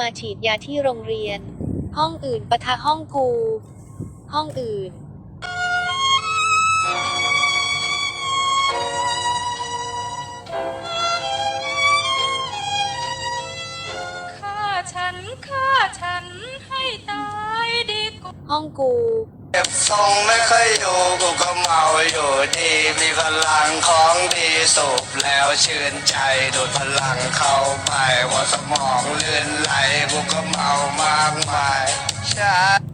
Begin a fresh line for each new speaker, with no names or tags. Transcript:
มาฉีดยาที่โรงเรียน ห้องอื่นปะทะห้องกู ห้องอื่น
ฆ่าฉันฆ่าฉันให้ตายดีกว่า
ห้องกู
เก็บทรงไม่เคยอยู่กูก็เมาอ ยู่ดีมีพลังของดีสูบแล้วชื่นใจดูดพลังเข้าไปว่าสมองลื่นไหลกูก็เมามากมายใช่